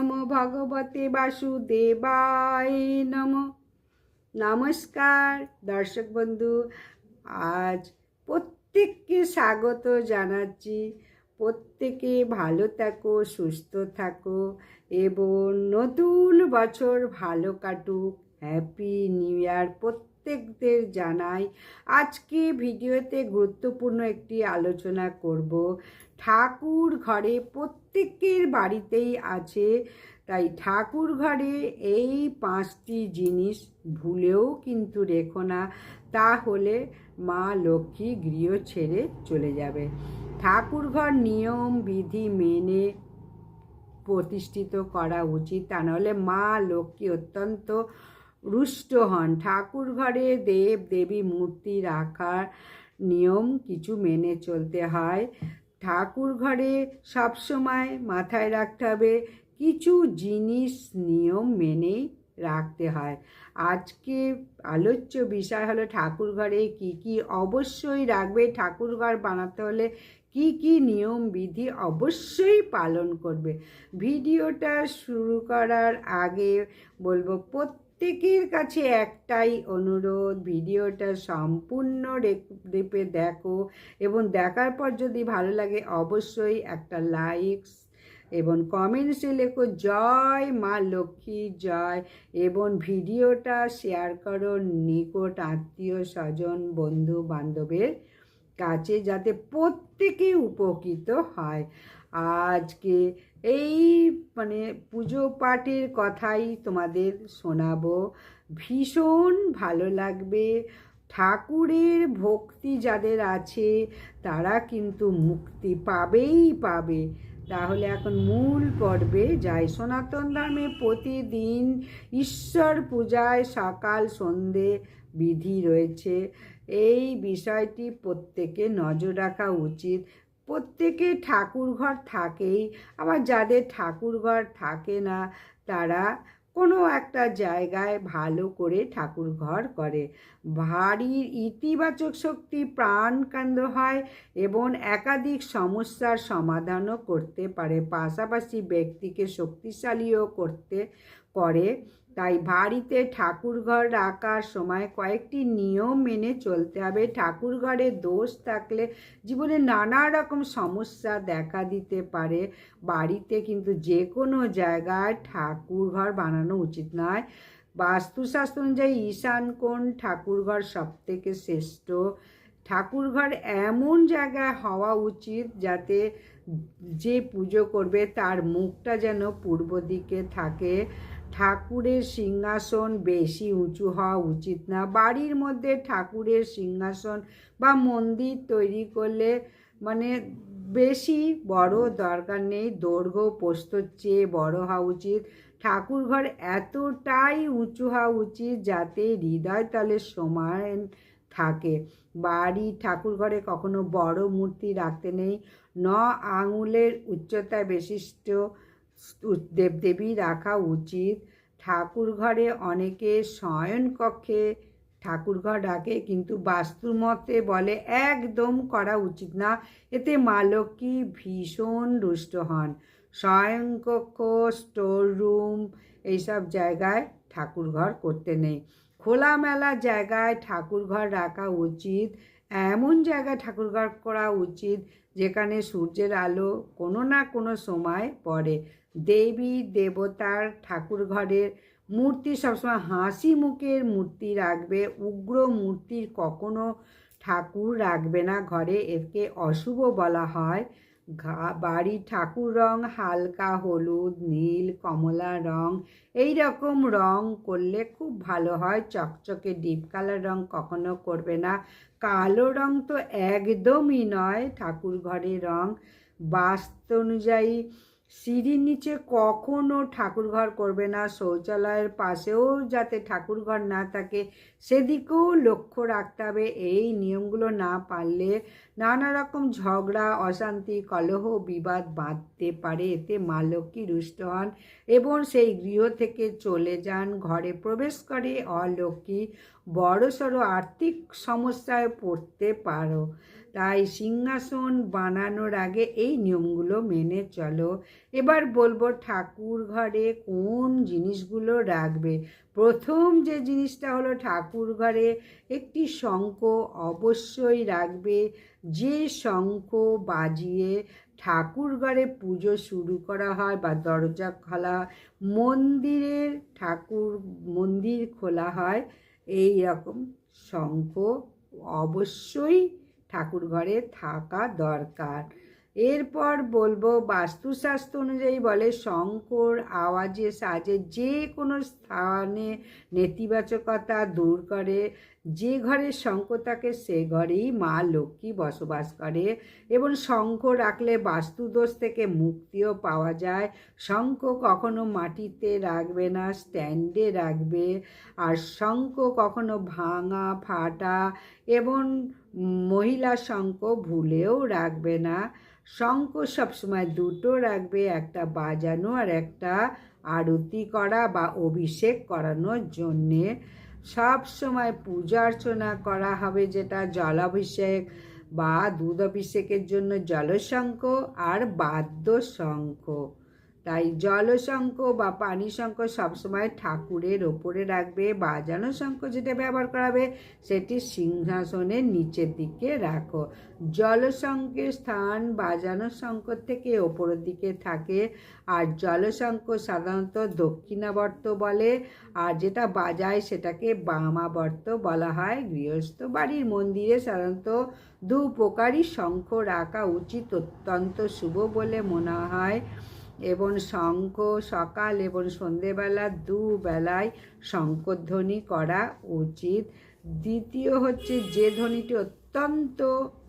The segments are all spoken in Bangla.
নম ভগবতে বাসুদেবায় নম নমস্কার দর্শক বন্ধু, আজ প্রত্যেককে স্বাগত জানাচ্ছি। প্রত্যেকে ভালো থাকো, সুস্থ থাকো এবং নতুন বছর ভালো কাটুক। হ্যাপি নিউ ইয়ার প্রত্যেকদের জানাই, আজকে ভিডিওতে গুরুত্বপূর্ণ একটি আলোচনা করব। ঠাকুর ঘরে প্রত্যেকের বাড়িতেই আছে, তাই ঠাকুর ঘরে এই পাঁচটি জিনিস ভুলেও কিন্তু রেখো না, তাহলে মা লক্ষ্মী গৃহ ছেড়ে চলে যাবে। ঠাকুর ঘর নিয়ম, বিধি মেনে প্রতিষ্ঠিত করা উচিত, তা নাহলে মা লক্ষ্মী অত্যন্ত রুষ্ট হন। ঠাকুর ঘরে দেব দেবী মূর্তি রাখার নিয়ম কিছু মেনে চলতে হয়। ঠাকুর ঘরে সবসময় মাথায় রাখতে হবে, কিছু জিনিস নিয়ম মেনেই রাখতে হয়। আজকে আলোচ্য বিষয় হলো ঠাকুর ঘরে কী কী অবশ্যই রাখবে ঠাকুর ঘর বানাতে হলে কি কি নিয়ম বিধি অবশ্যই পালন করবে। ভিডিওটা শুরু করার আগে বলব প্রত্যেকের কাছে একটাই অনুরোধ, ভিডিওটা সম্পূর্ণ রেপে দেখো এবং দেখার পর যদি ভালো লাগে অবশ্যই একটা লাইকস এবং কমেন্টসে লেখো, জয় মা লক্ষ্মী, জয় এবং ভিডিওটা শেয়ার করো নিকট আত্মীয় স্বজন বন্ধু বান্ধবের কাছে যাতে প্রত্যেকে উপকৃত হয়। আজকে এই মানে পুজো পাঠের কথাই তোমাদের শোনাবো। ভীষণ ভালো লাগবে। ঠাকুরের ভক্তি যাদের আছে, তারা কিন্তু মুক্তি পাবেই পাবে। তাহলে এখন মূল পর্বে যাই সনাতন ধর্মে প্রতিদিন ঈশ্বর পূজায় সকাল সন্ধে বিধি রয়েছে। এই বিষয়টি প্রত্যেকে নজর রাখা উচিত। প্রত্যেকে ঠাকুরঘর থাকেই। আবার যাদের ঠাকুরঘর থাকে না, তারা কোনো একটা জায়গায় ভালো করে ঠাকুর ঘর করে। ভারীর ইতিবাচক শক্তি প্রাণকান্দ হয় এবং একাধিক সমস্যার সমাধানও করতে পারে। পাশাপাশি ব্যক্তিকে শক্তিশালীও করতে করে। তাই বাড়িতে ঠাকুরঘর রাখার সময় কয়েকটি নিয়ম মেনে চলতে হবে। ঠাকুরঘরে দোষ থাকলে জীবনে নানা রকম সমস্যা দেখা দিতে পারে। বাড়িতে কিন্তু যে কোনো জায়গায় ঠাকুরঘর বানানো উচিত নয়। বাস্তুশাস্ত্র অনুযায়ী ঈশান কোণ ঠাকুরঘর সব থেকে শ্রেষ্ঠ। ঠাকুরঘর এমন জায়গায় হওয়া উচিত যাতে যে পুজো করবে তার মুখটা যেন পূর্ব দিকে থাকে। ঠাকুরের সিংহাসন বেশি উঁচু হওয়া উচিত না। বাড়ির মধ্যে ঠাকুরের সিংহাসন বা মন্দির তৈরি করলে মানে বেশি বড় দরকার নেই, দৈর্ঘ্য পোস্তর চেয়ে বড় হওয়া উচিত। ঠাকুরঘর এতটাই উঁচু হওয়া উচিত যাতে হৃদয় তলে সমান থাকে। বাড়ি ঠাকুরঘরে কখনো বড় মূর্তি রাখতে নেই, ন আঙুলের উচ্চতা বিশিষ্ট দেবদেবী রাখা উচিত। ঠাকুর ঘরে অনেকে শয়ন কক্ষে ঠাকুরঘর ডাকে, কিন্তু বাস্তুর মতে বলে একদম করা উচিত না। এতে মা লক্ষ্মী ভীষণ রুষ্ট হন। শয়নকক্ষ স্টোর রুম এইসব জায়গায় ঠাকুরঘর করতে নেই। খোলামেলা জায়গায় ঠাকুরঘর রাখা উচিত। এমন জায়গায় ঠাকুরঘর করা উচিত যেখানে সূর্যের আলো কোনো না কোনো সময় পড়ে। দেবী দেবতার ঠাকুর ঘরের মূর্তি সবসময় হাসি মুখের মূর্তি রাখবে, উগ্র মূর্তির কখনো ঠাকুর রাখবে না। ঘরে একে অশুভ বলা হয়। বাড়ি ঠাকুর রং, হালকা হলুদ, নীল, কমলা রং, এই রকম রং করলে খুব ভালো হয়। চকচকে ডিপ কালার রং কখনো করবে না। কালো রং তো একদমই নয়। ঠাকুর ঘরের রং বাস্তু অনুযায়ী সিঁড়ির নিচে কখনো ঠাকুরঘর করবে না, শৌচালয়ের পাশেও যাতে ঠাকুরঘর না থাকে, সেদিকেও লক্ষ্য রাখতে হবে। এই নিয়মগুলো না পারলে নানা রকম ঝগড়া, অশান্তি, কলহ, বিবাদ বাঁধতে পারে। এতে মা লক্ষ্মী রুষ্ট হন এবং সেই গৃহ থেকে চলে যান। ঘরে প্রবেশ করে অলক্ষ্মী বড়সড় আর্থিক সমস্যায় পড়তে পারো। তাই সিংহাসন বানানোর আগে এই নিয়মগুলো মেনে চলো। এবার বলব ঠাকুর ঘরে কোন জিনিসগুলো রাখবে? প্রথম যে জিনিসটা হলো ঠাকুর ঘরে একটি শঙ্খ অবশ্যই রাখবে। যে শঙ্খ বাজিয়ে ঠাকুর ঘরে পুজো শুরু করা হয় বা দরজা খোলা, মন্দিরের ঠাকুর, মন্দির খোলা হয়, এই রকম শঙ্খ অবশ্যই ঠাকুর ঘরে থাকা দরকার। এরপর বলব, বাস্তুশাস্ত্র অনুযায়ী বলে শঙ্কর, আওয়াজে সাজে যে কোনো স্থানে নেতিবাচকতা দূর করে। যে ঘরে শঙ্খ থাকে, সে ঘরেই মা লক্ষ্মী বসবাস করে এবং শঙ্খ রাখলে বাস্তুদোষ থেকে মুক্তিও পাওয়া যায়। শঙ্খ কখনো মাটিতে রাখবে না, স্ট্যান্ডে রাখবে। আর শঙ্খ কখনো ভাঙা, ফাটা এবং মহিলা শঙ্খ ভুলেও রাখবে না। শঙ্খ সবসময় দুটো রাখবে, একটা বাজানো আর একটা আরতি করা বা অভিষেক করানোর জন্যে। সব সময় পূজা অর্চনা করা হবে যেটা জলাভিষেক বা দুধ অভিষেকের জন্য জলশঙ্খ আর বাদ্য শঙ্খ তাই জলশঙ্খ বা পানি শঙ্খ সবসময় ঠাকুরের ওপরে রাখবে বাজানো শঙ্খ যেটা ব্যবহার করাবে, সেটি সিংহাসনের নিচের দিকে রাখো। জলশঙ্খের স্থান বাজানো শঙ্খ থেকে ওপরের দিকে থাকে। আর জলশঙ্খ সাধারণত দক্ষিণাবর্ত বলে, আর যেটা বাজায় সেটাকে বামাবর্ত বলা হয়। গৃহস্থ বাড়ির মন্দিরে সাধারণত দু প্রকারই শঙ্খ রাখা উচিত অত্যন্ত শুভ বলে মনে হয়। এবং শঙ্খ সকাল এবং সন্ধেবেলা দুবেলায় শঙ্করধ্বনি করা উচিত। দ্বিতীয় হচ্ছে যে ধ্বনিটি অত্যন্ত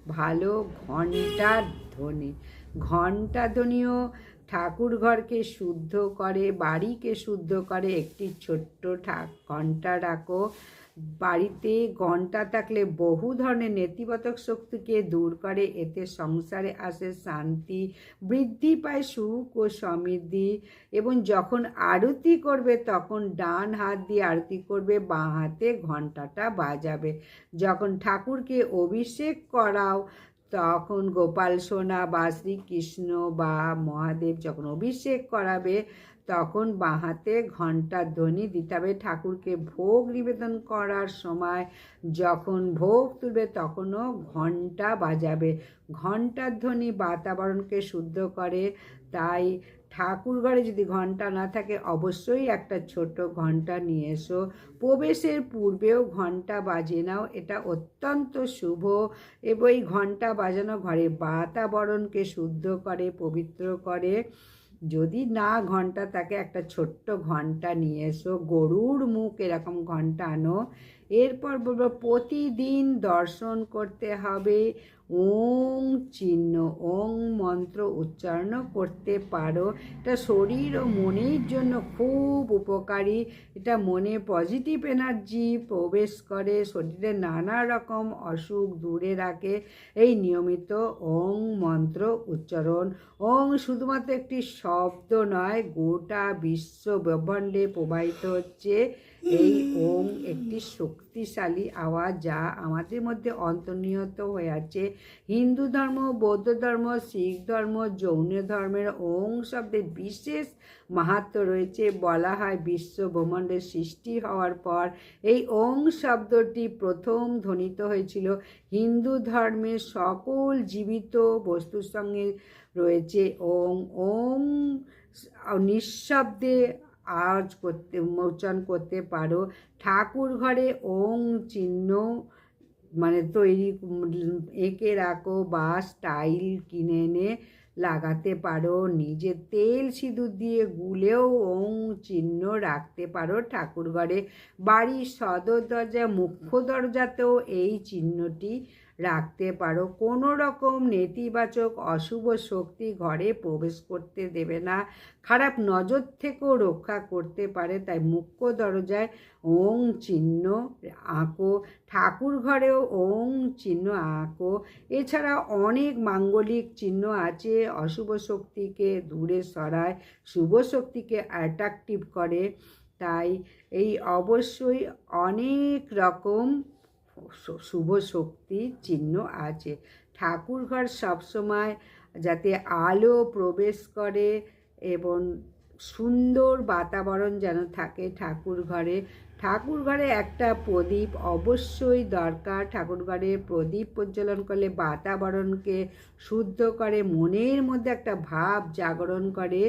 ভালো ঘণ্টার ধ্বনি। ঘণ্টা ধ্বনিও ঠাকুর ঘরকে শুদ্ধ করে, বাড়িকে শুদ্ধ করে। একটি ছোট্ট ঠাক ঘণ্টা রাখো। বাড়িতে ঘণ্টা থাকলে বহু ধরনের নেতিবাচক শক্তিকে দূর করে, এতে সংসারে আসে শান্তি, বৃদ্ধি পায় সুখ ও সমৃদ্ধি এবং যখন আরতি করবে, তখন ডান হাত দিয়ে আরতি করবে, বাঁ হাতে ঘণ্টাটা বাজাবে। যখন ঠাকুরকে অভিষেক করাও, তখন গোপাল সোনা বা শ্রীকৃষ্ণ বা মহাদেব যখন অভিষেক করাবে তখন বাঁহাতে ঘণ্টার ধ্বনি দিতে হবে। ঠাকুরকে ভোগ নিবেদন করার সময় যখন ভোগ তুলবে তখনও ঘণ্টা বাজাবে। ঘণ্টার ধ্বনি বাতাবরণকে শুদ্ধ করে। তাই ঠাকুর ঘরে যদি ঘণ্টা না থাকে, অবশ্যই একটা ছোট ঘণ্টা নিয়ে এসো। প্রবেশের পূর্বেও ঘণ্টা বাজিয়ে নাও, এটা অত্যন্ত শুভ। এবং এই ঘণ্টা বাজানো ঘরে বাতাবরণকে শুদ্ধ করে, পবিত্র করে। যদি না ঘণ্টা, তাকে একটা ছোট্ট ঘণ্টা নিয়ে এসো। গরুর মুখ এরকম ঘণ্টা আনো। এরপর বলব, প্রতিদিন দর্শন করতে হবে। ওং চিহ্ন, ওং মন্ত্র উচ্চারণ করতে পারো। এটা শরীর ও মনের জন্য খুব উপকারী। এটা মনে পজিটিভ এনার্জি প্রবেশ করে, শরীরে নানা রকম অসুখ দূরে রাখে। এই নিয়মিত ওং মন্ত্র উচ্চারণ। ওং শুধুমাত্র একটি শব্দ নয়, গোটা বিশ্ব ব্রহ্মাণ্ডে প্রবাহিত হচ্ছে। এই ওং একটি শক্তিশালী আওয়াজ যা আমাদের মধ্যে অন্তর্নিহত হয়ে আছে হিন্দু ধর্ম, বৌদ্ধ ধর্ম, শিখ ধর্ম জৈন ধর্মের ওং শব্দের বিশেষ মাহাত্ম রয়েছে। বলা হয় বিশ্ব ব্রহ্মাণ্ডের সৃষ্টি হওয়ার পর এই ওং শব্দটি প্রথম ধ্বনিত হয়েছিল। হিন্দু ধর্মের সকল জীবিত বস্তুর সঙ্গে রয়েছে। ওং ওং নিঃশব্দে আওয়াজ করতে উচ্চারণ করতে পারো। ঠাকুর ঘরে ওং চিহ্ন মানে তৈরি, এঁকে রাখো বা স্টাইল কিনে এনে লাগাতে পারো। নিজে তেল সিঁদুর দিয়ে গুলেও ওং চিহ্ন রাখতে পারো ঠাকুর ঘরে। বাড়ির সদর দরজা, মুখ্য দরজাতেও এই চিহ্নটি রাখতে পারো। কোনো রকম নেতিবাচক অশুভ শক্তি ঘরে প্রবেশ করতে দেবে না। খারাপ নজর থেকেও রক্ষা করতে পারে, তাই মুখ্য দরজায় ওং চিহ্ন আঁকো। ঠাকুর ঘরেও ওং চিহ্ন আঁকো। এছাড়া অনেক মাঙ্গলিক চিহ্ন আছে, অশুভ শক্তিকে দূরে সরায়, শুভ শক্তিকে অ্যাট্রাকটিভ করে। তাই এই অবশ্যই অনেক রকম শুভ শক্তির চিহ্ন আছে। ঠাকুরঘর সবসময় যাতে আলো প্রবেশ করে এবং সুন্দর বাতাবরণ যেন থাকে ঠাকুর ঘরে ঠাকুর ঘরে একটা প্রদীপ অবশ্যই দরকার। ঠাকুর ঘরে প্রদীপ প্রজ্বলন করলে বাতাবরণকে শুদ্ধ করে, মনের মধ্যে একটা ভাব জাগরণ করে।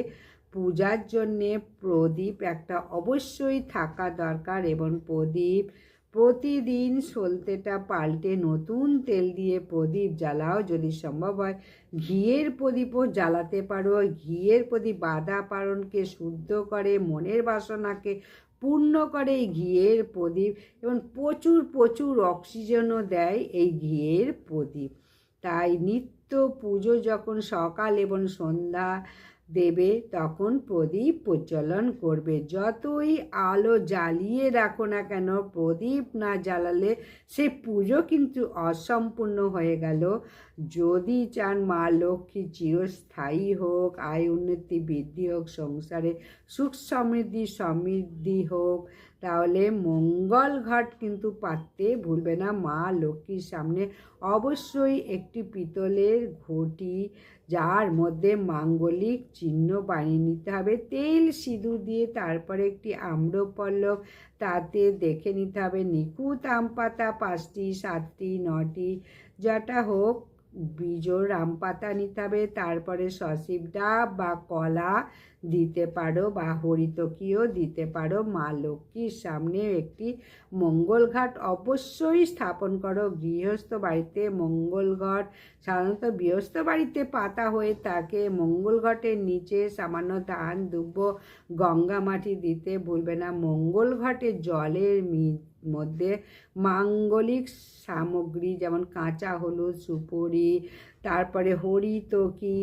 পূজার জন্যে প্রদীপ একটা অবশ্যই থাকা দরকার এবং প্রদীপ প্রতিদিন সলতেটা পাল্টে নতুন তেল দিয়ে প্রদীপ জ্বালাও, যদি সম্ভব হয়। ঘিয়ের প্রদীপও জ্বালাতে পারো। ঘিয়ের প্রদীপ বাধা পারণকে শুদ্ধ করে, মনের বাসনাকে পূর্ণ করে এই ঘিয়ের প্রদীপ এবং প্রচুর প্রচুর অক্সিজেনও দেয় এই ঘিয়ের প্রদীপ। তাই নিত্য পুজো যখন সকাল এবং সন্ধ্যা দেবে তখন প্রদীপ প্রচলন করবে। যতই আলো জ্বালিয়ে রাখো না কেন, প্রদীপ না জ্বালালে সে পুজো কিন্তু অসম্পূর্ণ হয়ে গেল। যদি চান মা লক্ষ্মী চিরস্থায়ী হোক, আয় উন্নতি বৃদ্ধি হোক, সংসারে সুখ সমৃদ্ধি সমৃদ্ধি হোক, তাহলে মঙ্গল ঘট কিন্তু পাততে ভুলবে না। মা লক্ষ্মীর সামনে অবশ্যই একটি পিতলের ঘটি, যার মধ্যে মাঙ্গলিক চিহ্ন বানিয়ে নিতে হবে। তেল সিঁদুর দিয়ে তারপরে একটি আম্রপল্লব তাতে দেখে নিতে হবে। নিখুঁত আম পাতা পাঁচটি, সাতটি, নটি, যেটা হোক বিজোড় আম পাতা নিতে হবে তারপরে সসিপ ডাব বা কলা দিতে পারো বা হরিতকিও দিতে পারো। মা লক্ষ্মীর সামনে একটি মঙ্গল ঘাট অবশ্যই স্থাপন করো। গৃহস্থ বাড়িতে মঙ্গল ঘট সাধারণত গৃহস্থ বাড়িতে পাতা হয়ে থাকে। মঙ্গল ঘটের নিচে সামান্য ধান দুব্ব গঙ্গা মাটি দিতে ভুলবে না। মঙ্গল ঘটের জলের মধ্যে মাঙ্গলিক সামগ্রী যেমন কাঁচা, হলুদ, সুপুরি তারপরে হরি তো কি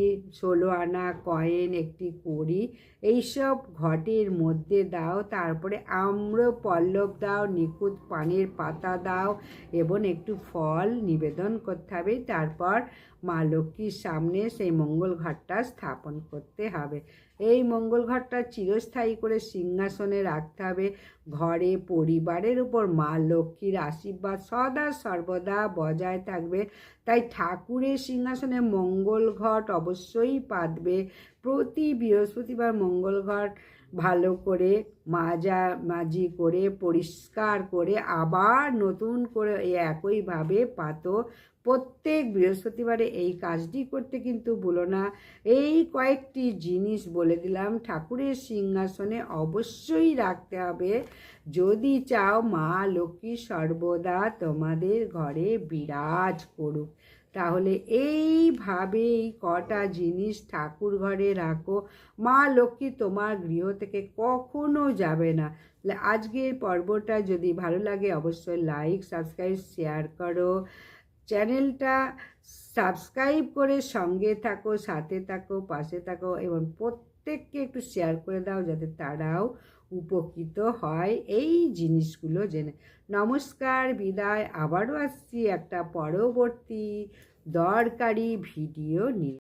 ষোলো আনা কয়েন একটি কড়ি এইসব ঘটের মধ্যে দাও, তারপরে আম্র পল্লব দাও, নিখুঁত পানের পাতা দাও এবং একটু ফল নিবেদন করতে হবে। তারপর মা লক্ষ্মীর সামনে সেই মঙ্গল ঘরটা স্থাপন করতে হবে। এই মঙ্গল ঘরটা চিরস্থায়ী করে সিংহাসনে রাখতে হবে। ঘরে, পরিবারের উপর মা লক্ষ্মীর আশীর্বাদ সদা সর্বদা বজায় থাকবে। তাই ঠাকুরের সিংহাসনে মঙ্গল ঘট অবশ্যই পাতবে। প্রতি বৃহস্পতিবার মঙ্গল ঘট ভালো করে মাজা, মাজি করে, পরিষ্কার করে, আবার নতুন করে একইভাবে পাতো। প্রত্যেক বৃহস্পতিবারে এই কাজটি করতে কিন্তু ভুলো না। এই কয়েকটি জিনিস বলে দিলাম। ঠাকুরের সিংহাসনে অবশ্যই রাখতে হবে। যদি চাও মা লক্ষ্মী সর্বদা তোমাদের ঘরে বিরাজ করুক। তাহলে এইভাবে এই কটা জিনিস ঠাকুর ঘরে রাখো। মা লক্ষ্মী তোমার গৃহ থেকে কখনো যাবে না। আজকের পর্বটা যদি ভালো লাগে অবশ্যই লাইক সাবস্ক্রাইব শেয়ার করো। চ্যানেলটা সাবস্ক্রাইব করে সঙ্গে থাকো, সাথে থাকো, পাশে থাকো এবং প্রত্যেককে একটু শেয়ার করে দাও যাতে তারাও উপকৃত হয় এই জিনিসগুলো জেনে। নমস্কার বিদায়। আবারও আসছি একটা পরবর্তী দরকারি ভিডিও নিয়ে।